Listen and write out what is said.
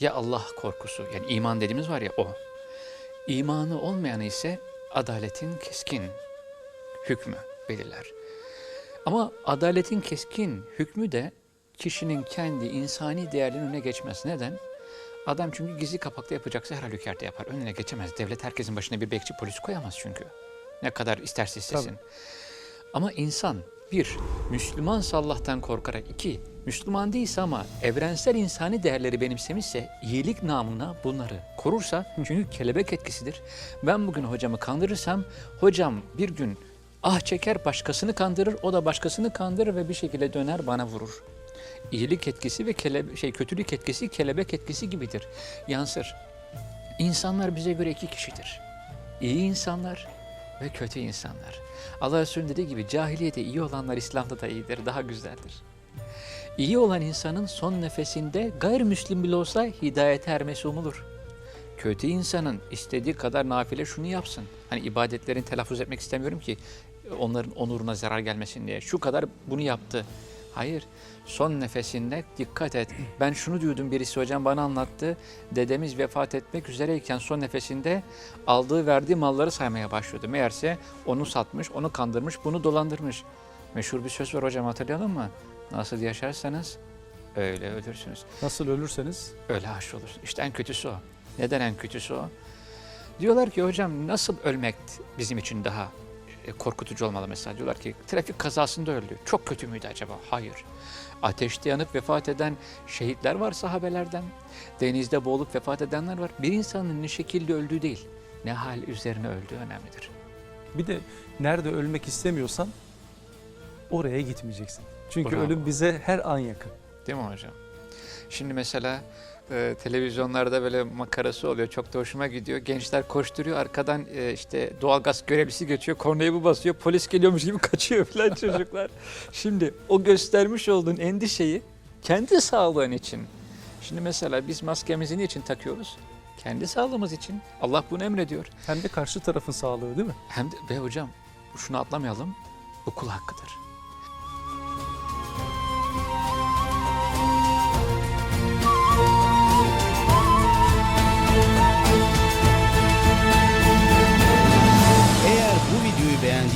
ya Allah korkusu yani iman dediğimiz var ya o. İmanı olmayanı ise adaletin keskin hükmü belirler. Ama adaletin keskin hükmü de kişinin kendi insani değerlerinin önüne geçmez. Neden? Adam çünkü gizli kapakta yapacaksa her halükarda yapar. Önüne geçemez. Devlet herkesin başına bir bekçi polis koyamaz çünkü. Ne kadar isterse istesin. Ama insan bir, Müslümansa Allah'tan korkarak. iki Müslüman değilse ama evrensel insani değerleri benimsemişse, iyilik namına bunları korursa, çünkü kelebek etkisidir. Ben bugün hocamı kandırırsam, hocam bir gün ah çeker başkasını kandırır, o da başkasını kandırır ve bir şekilde döner bana vurur. İyilik etkisi ve kelebe şey kötülük etkisi kelebek etkisi gibidir. Yansır. İnsanlar bize göre iki kişidir. İyi insanlar ve kötü insanlar. Allah Resulü'nün dediği gibi cahiliyete iyi olanlar İslam'da da iyidir, daha güzeldir. İyi olan insanın son nefesinde gayrimüslim bile olsa hidayete ermesi umulur. Kötü insanın istediği kadar nafile şunu yapsın. Hani ibadetlerini telaffuz etmek istemiyorum ki onların onuruna zarar gelmesin diye. Şu kadar bunu yaptı. Hayır. Son nefesinde dikkat et. Ben şunu duydum birisi hocam bana anlattı. Dedemiz vefat etmek üzereyken son nefesinde aldığı verdiği malları saymaya başlıyordu. Meğerse onu satmış, onu kandırmış, bunu dolandırmış. Meşhur bir söz var hocam hatırlayalım mı? Nasıl yaşarsanız öyle ölürsünüz. Nasıl ölürseniz Öyle haş olursun. İşte en kötüsü o. Neden en kötüsü o? Diyorlar ki hocam nasıl ölmek bizim için daha e, korkutucu olmalı mesela. Diyorlar ki trafik kazasında öldü. Çok kötü müydü acaba? Hayır. Ateşte yanıp vefat eden şehitler var sahabelerden. Denizde boğulup vefat edenler var. Bir insanın ne şekilde öldüğü değil, ne hal üzerine öldüğü önemlidir. bir de nerede ölmek istemiyorsan oraya gitmeyeceksin. Çünkü Bravo. ölüm bize her an yakın. Değil mi hocam? Şimdi mesela e, televizyonlarda böyle makarası oluyor. Çok da hoşuma gidiyor. Gençler koşturuyor. Arkadan e, işte doğalgaz görevlisi geçiyor. Kornayı bu basıyor. Polis geliyormuş gibi kaçıyor falan çocuklar. Şimdi o göstermiş olduğun endişeyi kendi sağlığın için. Şimdi mesela biz maskemizi niçin takıyoruz? Kendi sağlığımız için. Allah bunu emrediyor. Hem de karşı tarafın sağlığı değil mi? Hem de ve hocam şunu atlamayalım. Bu kul hakkıdır.